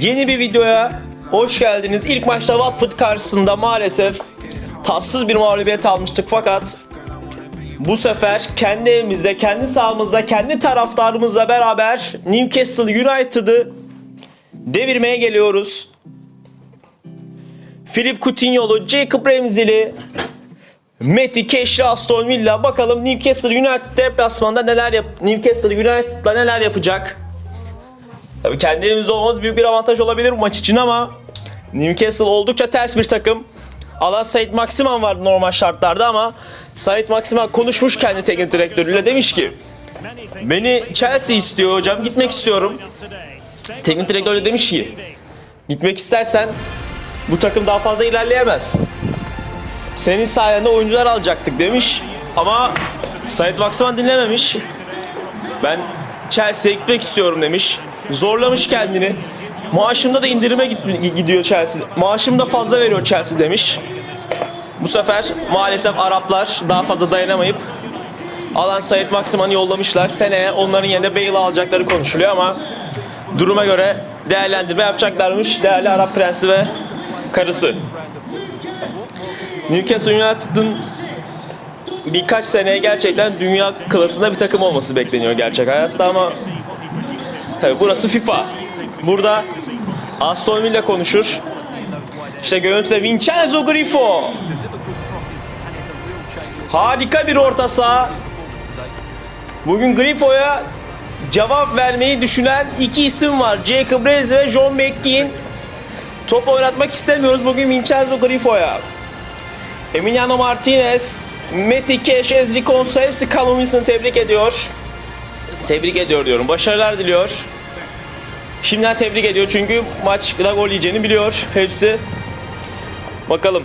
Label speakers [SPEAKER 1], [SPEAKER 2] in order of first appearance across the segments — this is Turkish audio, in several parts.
[SPEAKER 1] Yeni bir videoya hoş geldiniz. İlk maçta Watford karşısında maalesef tatsız bir mağlubiyet almıştık fakat bu sefer kendi evimizde, kendi sahamızda, kendi taraftarımızla beraber Newcastle United'ı devirmeye geliyoruz. Philip Coutinho'lu, Jacob Ramsey'li, Matty Cash'li Aston Villa. Bakalım Newcastle United deplasmanda neler yap Newcastle United'la neler yapacak? Tabii kendi olmamız büyük bir avantaj olabilir bu maç için ama Newcastle oldukça ters bir takım. Allah Said Maximan vardı normal şartlarda ama Said Maximan konuşmuş kendi teknik direktörüyle demiş ki Beni Chelsea istiyor hocam gitmek istiyorum. Teknik direktör de demiş ki gitmek istersen bu takım daha fazla ilerleyemez. Senin sayende oyuncular alacaktık demiş ama Said Maximan dinlememiş. Ben Chelsea'ye gitmek istiyorum demiş. Zorlamış kendini. Maaşımda da indirime gidiyor Chelsea. Maaşım da fazla veriyor Chelsea demiş. Bu sefer maalesef Araplar daha fazla dayanamayıp Alan Said Maksiman'ı yollamışlar. Seneye onların yerine Bale'ı alacakları konuşuluyor ama duruma göre değerlendirme yapacaklarmış. Değerli Arap prensi ve karısı. Newcastle United'ın birkaç seneye gerçekten dünya klasında bir takım olması bekleniyor gerçek hayatta ama tabi burası FIFA. Burada Aston Villa konuşur. İşte görüntüde Vincenzo Grifo. Harika bir orta saha. Bugün Grifo'ya cevap vermeyi düşünen iki isim var. Jacob Reyes ve John McGinn. Top oynatmak istemiyoruz bugün Vincenzo Grifo'ya. Emiliano Martinez, Matty Cash, Ezri Konsa hepsi Callum tebrik ediyor. Tebrik ediyor diyorum. Başarılar diliyor. Şimdiden tebrik ediyor çünkü maçta gol yiyeceğini biliyor hepsi. Bakalım.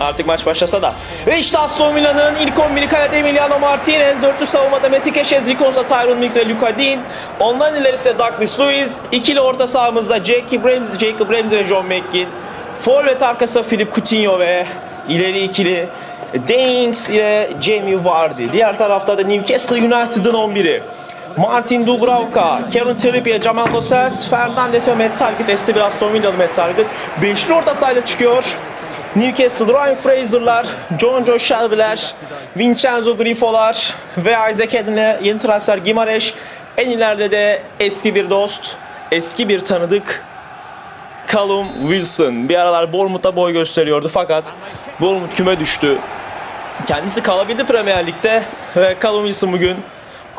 [SPEAKER 1] Artık maç başlasa da. Ve işte Aston Villa'nın ilk 11'i kalede Emiliano Martinez. Dörtlü savunmada Matty Cash, Ezri Konsa, Tyrone Mings ve Luka Dean. Onların ilerisi Douglas Luiz. İkili orta sahamızda Jacob Ramsey, Jacob Ramsey ve John McGinn. Forvet arkasında Philip Coutinho ve ileri ikili Danks ile Jamie Vardy. Diğer tarafta da Newcastle United'ın 11'i. Martin Dubravka, Kieran Trippier, Jamal Lascelles, Fernandes ve Matt Target. Esti bir Aston Matt Target. Beşli orta sahada çıkıyor. Newcastle, Ryan Fraser'lar, John Joe Shelby'ler, Vincenzo Grifo'lar ve Isaac Eden'le yeni transfer Gimareş. En ileride de eski bir dost, eski bir tanıdık Callum Wilson. Bir aralar Bournemouth'ta boy gösteriyordu fakat Bournemouth küme düştü. Kendisi kalabildi Premier Lig'de ve Callum Wilson bugün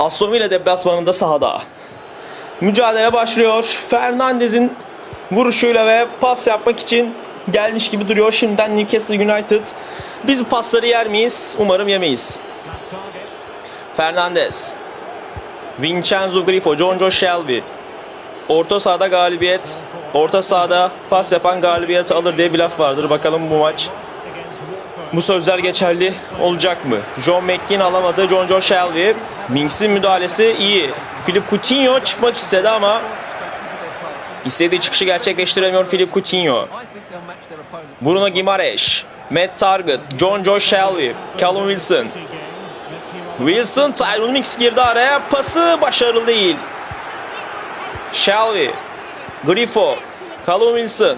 [SPEAKER 1] Aston Villa deplasmanında sahada. Mücadele başlıyor. Fernandez'in vuruşuyla ve pas yapmak için gelmiş gibi duruyor. Şimdiden Newcastle United. Biz bu pasları yer miyiz? Umarım yemeyiz. Fernandez. Vincenzo Grifo, John Joe Shelby. Orta sahada galibiyet, orta sahada pas yapan galibiyeti alır diye bir laf vardır. Bakalım bu maç bu sözler geçerli olacak mı? John McGinn alamadı. John Joe Shelby. Minks'in müdahalesi iyi. Philip Coutinho çıkmak istedi ama istediği çıkışı gerçekleştiremiyor Philip Coutinho. Bruno Gimareş. Matt Target. John Joe Shelby. Callum Wilson. Wilson, Tyrone Mings girdi araya. Pası başarılı değil. Shelby. Grifo. Callum Wilson.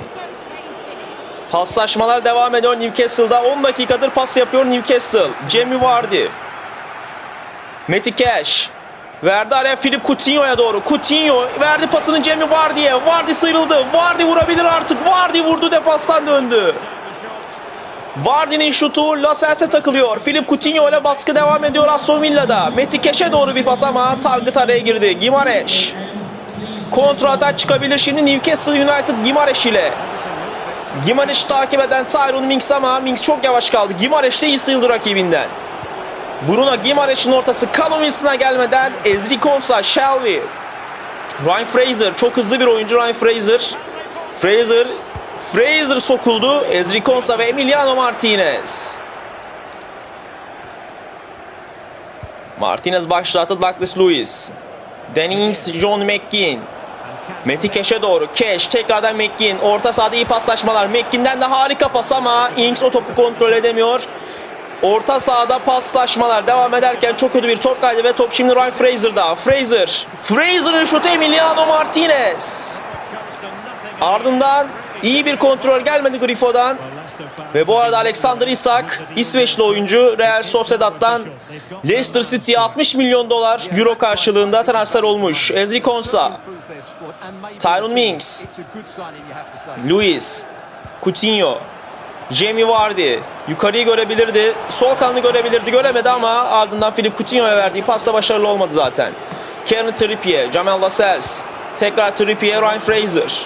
[SPEAKER 1] Paslaşmalar devam ediyor Newcastle'da. 10 dakikadır pas yapıyor Newcastle. Jamie Vardy. Matty Cash. Verdi araya Philip Coutinho'ya doğru. Coutinho verdi pasını Jamie Vardy'ye. Vardy sıyrıldı. Vardy vurabilir artık. Vardy vurdu defanstan döndü. Vardy'nin şutu Lascelles'e takılıyor. Philip Coutinho ile baskı devam ediyor Aston Villa'da. Matty Cash'e doğru bir pas ama Target araya girdi. Gimareş. Kontra atak çıkabilir şimdi Newcastle United Gimareş ile. Gimareş'i takip eden Tyrone Mings ama Mings çok yavaş kaldı. Gimareş de iyi sıyrıldı rakibinden. Bruno Gimareş'in ortası Callum Wilson'a gelmeden Ezri Konsa, Shelby. Ryan Fraser çok hızlı bir oyuncu Ryan Fraser. Fraser Fraser sokuldu. Ezri Konsa ve Emiliano Martinez. Martinez başlattı Douglas Lewis. Dennings, John McGinn. Matty Cash'e doğru. Cash tekrardan McGinn. Orta sahada iyi paslaşmalar. McGinn'den de harika pas ama Ings o topu kontrol edemiyor. Orta sahada paslaşmalar devam ederken çok kötü bir top kaydı ve top şimdi Ryan Fraser'da. Fraser. Fraser'ın şutu Emiliano Martinez. Ardından iyi bir kontrol gelmedi Grifo'dan. Ve bu arada Alexander Isak, İsveçli oyuncu Real Sociedad'dan Leicester City'ye 60 milyon dolar euro karşılığında transfer olmuş. Ezri Konsa, Tyrone Mings, Luis, Coutinho, Jamie Vardy yukarıyı görebilirdi. Sol kanını görebilirdi. Göremedi ama ardından Philip Coutinho'ya verdiği pasla başarılı olmadı zaten. Kieran Trippier, Jamal Lascelles, tekrar Trippier, Ryan Fraser.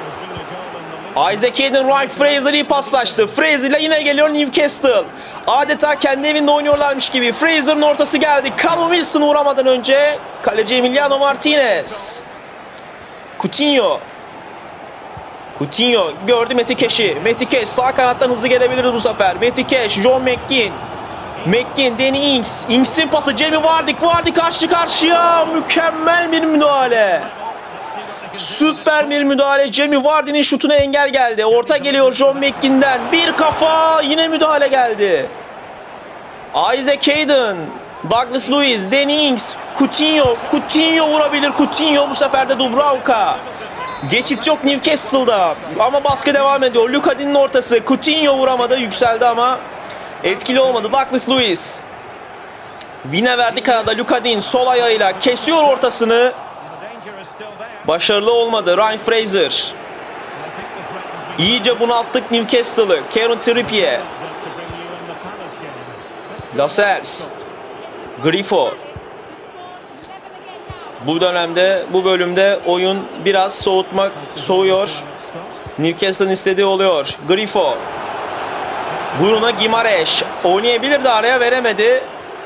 [SPEAKER 1] Isaac Hayden Ryan Fraser iyi paslaştı. Fraser ile yine geliyor Newcastle. Adeta kendi evinde oynuyorlarmış gibi. Fraser'ın ortası geldi. Callum Wilson vuramadan önce kaleci Emiliano Martinez. Coutinho. Coutinho gördü Metikeş'i. Metikeş sağ kanattan hızlı gelebilir bu sefer. Metikeş, John McGinn. McGinn, Danny Ings. Ings'in pası Jamie Vardy. Vardy karşı karşıya. Mükemmel bir müdahale. Süper bir müdahale. Jamie Vardy'nin şutuna engel geldi. Orta geliyor John McGinn'den. Bir kafa yine müdahale geldi. Isaac Hayden. Douglas Lewis, Danny Ings, Coutinho. Coutinho vurabilir. Coutinho bu sefer de Dubravka. Geçit yok Newcastle'da ama baskı devam ediyor. Lucadin'in ortası. Coutinho vuramadı. Yükseldi ama etkili olmadı. Douglas Lewis. Vine verdi kanada. Lucadin sol ayağıyla kesiyor ortasını. Başarılı olmadı. Ryan Fraser. İyice bunalttık Newcastle'ı. Kieran Trippier. Lascelles. Grifo. Bu dönemde, bu bölümde oyun biraz soğutmak soğuyor. Newcastle'ın istediği oluyor. Grifo. Bruno Gimareş oynayabilirdi araya veremedi.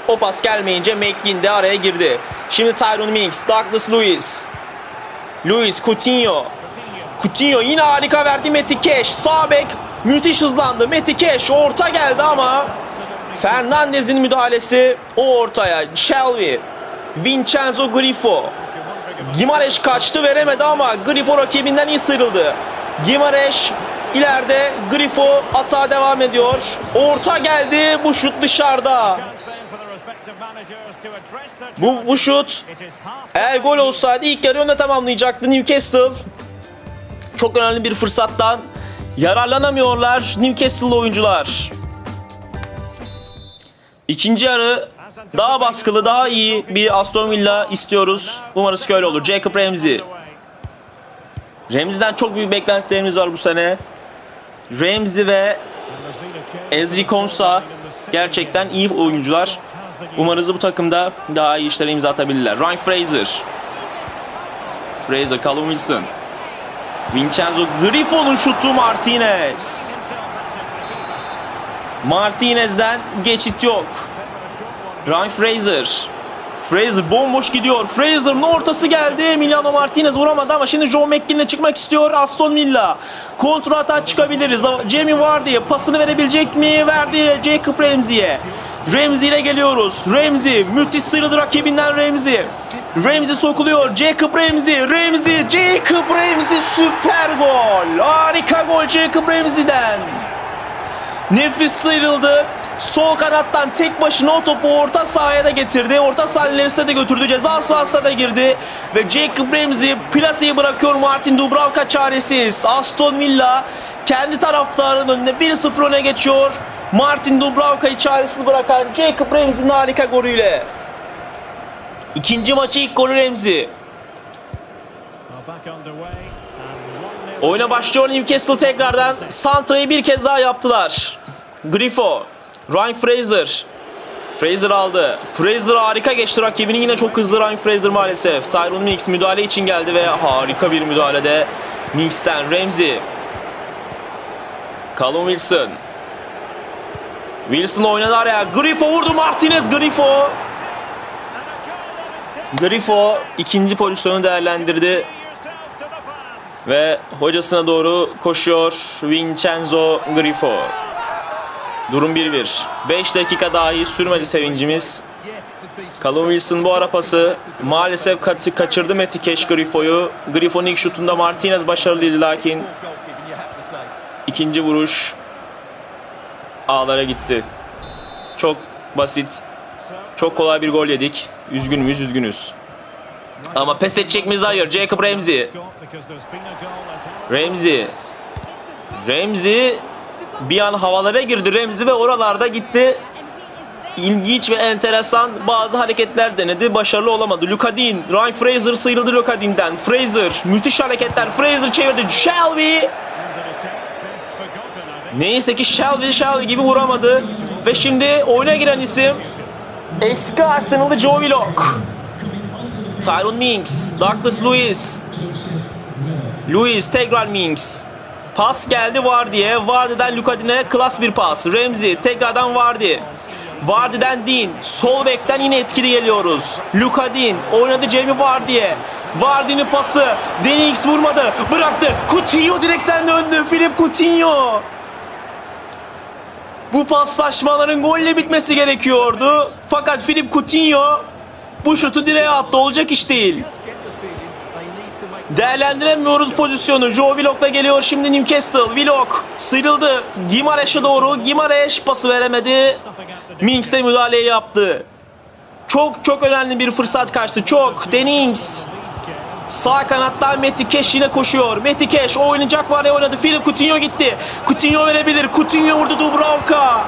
[SPEAKER 1] O pas gelmeyince McGinn de araya girdi. Şimdi Tyrone Mings, Douglas Lewis. Luis Coutinho. Coutinho yine harika verdi Meti Cash. Sağ bek müthiş hızlandı. Meti Cash orta geldi ama Fernandez'in müdahalesi o ortaya. Shelby. Vincenzo Grifo. Gimareş kaçtı veremedi ama Grifo rakibinden iyi sıyrıldı. Gimareş ileride Grifo atağa devam ediyor. Orta geldi. Bu şut dışarıda. Bu, bu şut eğer gol olsaydı ilk yarı önde tamamlayacaktı Newcastle. Çok önemli bir fırsattan yararlanamıyorlar Newcastle'lı oyuncular. İkinci yarı daha baskılı, daha iyi bir Aston Villa istiyoruz. Umarız ki öyle olur. Jacob Ramsey. Ramsey'den çok büyük beklentilerimiz var bu sene. Ramsey ve Ezri Konsa gerçekten iyi oyuncular. Umarız bu takımda daha iyi işlere imza atabilirler. Ryan Fraser. Fraser, Callum Wilson. Vincenzo Grifo'nun şutu Martinez. Martinez'den geçit yok. Ryan Fraser. Fraser bomboş gidiyor. Fraser'ın ortası geldi. Emiliano Martinez vuramadı ama şimdi Joe McGinn'le çıkmak istiyor Aston Villa. Kontra atak çıkabiliriz. Jamie Vardy pasını verebilecek mi? Verdi Jacob Ramsey'e. Ramsey ile geliyoruz. Ramsey müthiş sıyrıldı rakibinden Ramsey. Ramsey sokuluyor. Jacob Ramsey. Ramsey. Jacob Ramsey süper gol. Harika gol Jacob Ramsey'den. Nefis sıyrıldı. Sol kanattan tek başına o topu orta sahaya da getirdi. Orta saha ilerisine de götürdü. Ceza sahasına da girdi. Ve Jacob Ramsey plaseyi bırakıyor Martin Dubravka çaresiz. Aston Villa kendi taraftarının önünde 1-0 öne geçiyor. Martin Dubravka'yı çaresiz bırakan Jacob Ramsey'nin harika golüyle. İkinci maçı ilk golü Ramsey. Oyuna başlıyor Newcastle tekrardan. Santra'yı bir kez daha yaptılar. Grifo. Ryan Fraser. Fraser aldı. Fraser harika geçti rakibini. Yine çok hızlı Ryan Fraser maalesef. Tyrone Mings müdahale için geldi ve harika bir müdahalede Mings'ten Ramsey. Callum Wilson. Wilson oynadı araya. Grifo vurdu Martinez Grifo. Grifo ikinci pozisyonu değerlendirdi. Ve hocasına doğru koşuyor Vincenzo Grifo. Durum 1-1. 5 dakika dahi sürmedi sevincimiz. Callum Wilson bu ara pası maalesef kaçı- kaçırdı Meti Keş Grifo'yu. Grifo'nun ilk şutunda Martinez başarılıydı lakin ikinci vuruş ağlara gitti. Çok basit, çok kolay bir gol yedik. Üzgün müyüz? Üzgünüz. Ama pes edecek miyiz? Hayır. Jacob Ramsey. Ramsey. Ramsey bir an havalara girdi Ramsey ve oralarda gitti. İlginç ve enteresan bazı hareketler denedi. Başarılı olamadı. Luka Dean. Ryan Fraser sıyrıldı Luka Dean'den. Fraser. Müthiş hareketler. Fraser çevirdi. Shelby. Neyse ki Shelby Shelby gibi vuramadı. Ve şimdi oyuna giren isim eski Arsenal'lı Joe Willock. Tyron Minks. Douglas Lewis. Lewis tekrar Minks. Pas geldi Vardy'ye. Vardy'den Lukadin'e klas bir pas. Ramsey tekrardan Vardy. Vardy'den Dean. Sol bekten yine etkili geliyoruz. Lukadin oynadı Jamie Vardy'ye. Vardy'nin pası. Denix vurmadı. Bıraktı. Coutinho direkten döndü. Philip Coutinho. Bu paslaşmaların golle bitmesi gerekiyordu. Fakat Philip Coutinho bu şutu direğe attı. Olacak iş değil. Değerlendiremiyoruz pozisyonu. Joe Willock'la geliyor şimdi Newcastle. Willock sıyrıldı. Gimareş'e doğru. Gimareş pası veremedi. Minks de müdahaleyi yaptı. Çok çok önemli bir fırsat kaçtı. Çok. Dennings. Sağ kanattan Meti Keş yine koşuyor. Meti Keş oynayacak var ya oynadı. Philip Coutinho gitti. Coutinho verebilir. Coutinho vurdu Dubravka.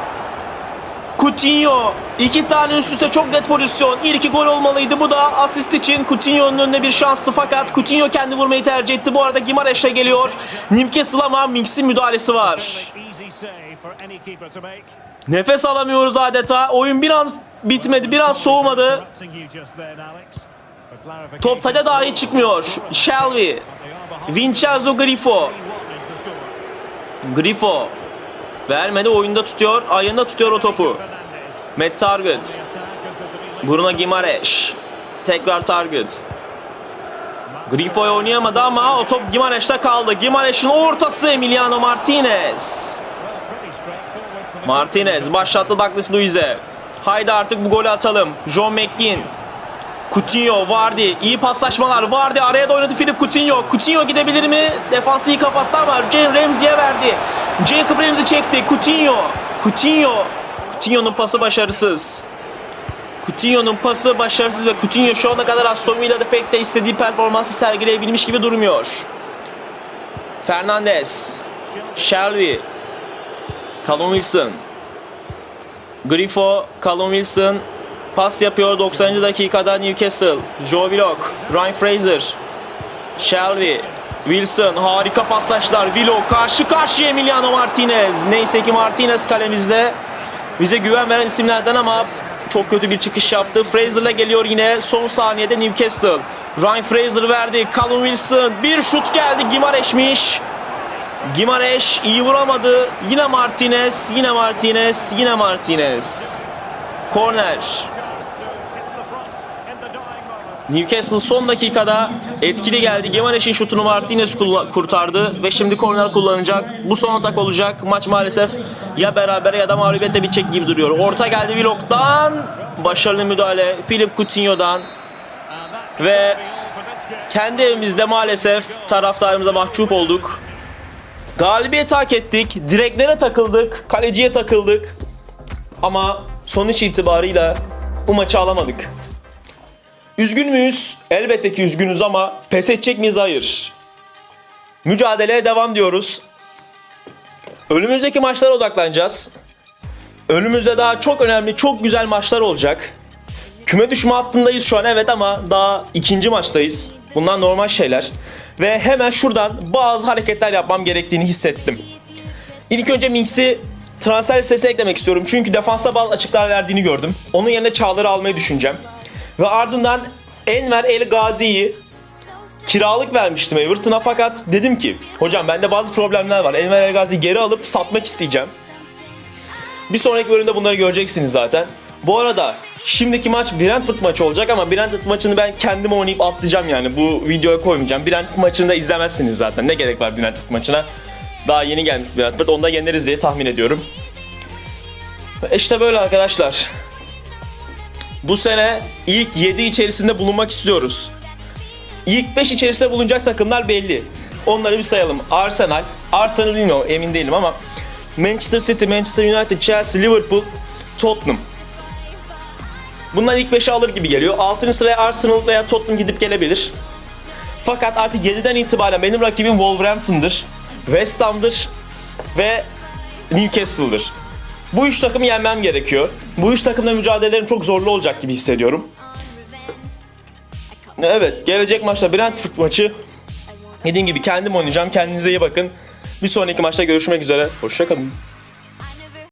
[SPEAKER 1] Coutinho iki tane üst üste çok net pozisyon. İlki gol olmalıydı. Bu da asist için Coutinho'nun önünde bir şanstı fakat Coutinho kendi vurmayı tercih etti. Bu arada Gimareş'e geliyor. Newcastle ama Minks'in müdahalesi var. Nefes alamıyoruz adeta. Oyun bir an bitmedi, bir an soğumadı. Top taca dahi çıkmıyor. Shelby. Vincenzo Grifo. Grifo. Vermedi oyunda tutuyor. Ayında tutuyor o topu. Matt Target. Bruno Gimareş. Tekrar Target. Grifo'ya oynayamadı ama o top Gimareş'te kaldı. Gimareş'in ortası Emiliano Martinez. Martinez başlattı Douglas Luiz'e. Haydi artık bu golü atalım. John McGinn. Coutinho, Vardy. iyi paslaşmalar. Vardy araya da oynadı Philip Coutinho. Coutinho gidebilir mi? Defansı iyi kapattı ama Jane Ramsey'e verdi. Jacob Ramsey çekti. Coutinho. Coutinho. Coutinho'nun pası başarısız. Coutinho'nun pası başarısız ve Coutinho şu ana kadar Aston Villa'da pek de istediği performansı sergileyebilmiş gibi durmuyor. Fernandes. Shelby. Callum Wilson. Grifo, Callum Wilson pas yapıyor 90. dakikada Newcastle. Joe Willock, Ryan Fraser, Shelby, Wilson harika paslaşlar. Willock karşı karşıya Emiliano Martinez. Neyse ki Martinez kalemizde bize güven veren isimlerden ama çok kötü bir çıkış yaptı. Fraser'la geliyor yine son saniyede Newcastle. Ryan Fraser verdi. Callum Wilson bir şut geldi. Gimareş'miş. Gimareş iyi vuramadı. Yine Martinez, yine Martinez, yine Martinez. Korner. Newcastle son dakikada etkili geldi. Gimareş'in şutunu Martinez kurtardı ve şimdi korner kullanacak. Bu son atak olacak. Maç maalesef ya berabere ya da mağlubiyetle bitecek gibi duruyor. Orta geldi Willock'tan. Başarılı müdahale Philip Coutinho'dan. Ve kendi evimizde maalesef taraftarımıza mahcup olduk. Galibiyet hak ettik. Direklere takıldık. Kaleciye takıldık. Ama sonuç itibarıyla bu maçı alamadık. Üzgün müyüz? Elbette ki üzgünüz ama pes edecek miyiz? Hayır. Mücadeleye devam diyoruz. Önümüzdeki maçlara odaklanacağız. Önümüzde daha çok önemli, çok güzel maçlar olacak. Küme düşme hattındayız şu an evet ama daha ikinci maçtayız. Bunlar normal şeyler. Ve hemen şuradan bazı hareketler yapmam gerektiğini hissettim. İlk önce Minks'i transfer listesine eklemek istiyorum. Çünkü defansa bazı açıklar verdiğini gördüm. Onun yerine Çağlar'ı almayı düşüneceğim. Ve ardından Enver El Gazi'yi kiralık vermiştim Everton'a fakat dedim ki hocam bende bazı problemler var. Enver El Gazi'yi geri alıp satmak isteyeceğim. Bir sonraki bölümde bunları göreceksiniz zaten. Bu arada şimdiki maç Brentford maçı olacak ama Brentford maçını ben kendim oynayıp atlayacağım yani. Bu videoya koymayacağım. Brentford maçını da izlemezsiniz zaten. Ne gerek var Brentford maçına? Daha yeni gelmiş Brentford. Onu da yeneriz diye tahmin ediyorum. İşte böyle arkadaşlar. Bu sene ilk 7 içerisinde bulunmak istiyoruz. İlk 5 içerisinde bulunacak takımlar belli. Onları bir sayalım. Arsenal, Arsenal bilmiyorum emin değilim ama Manchester City, Manchester United, Chelsea, Liverpool, Tottenham. Bunlar ilk 5'e alır gibi geliyor. 6. sıraya Arsenal veya Tottenham gidip gelebilir. Fakat artık 7'den itibaren benim rakibim Wolverhampton'dır, West Ham'dır ve Newcastle'dır. Bu üç takımı yenmem gerekiyor. Bu üç takımla mücadelelerim çok zorlu olacak gibi hissediyorum. Evet, gelecek maçta Brentford maçı. Dediğim gibi kendim oynayacağım. Kendinize iyi bakın. Bir sonraki maçta görüşmek üzere. Hoşçakalın.